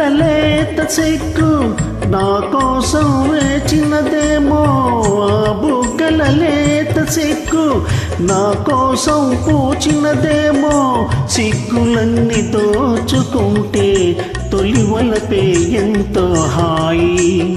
బుగ్గల లేత చెక్కు నా కోసం వేచినదేమో. ఆ బుగ్గల లేత చెక్కు నా కోసం పూచినదేమో. సిగ్గులన్నీ దోచుకుంటే తొలి వలపే ఎంతో హాయి.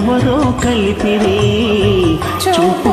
ఎవరో కలిపిరి చూపు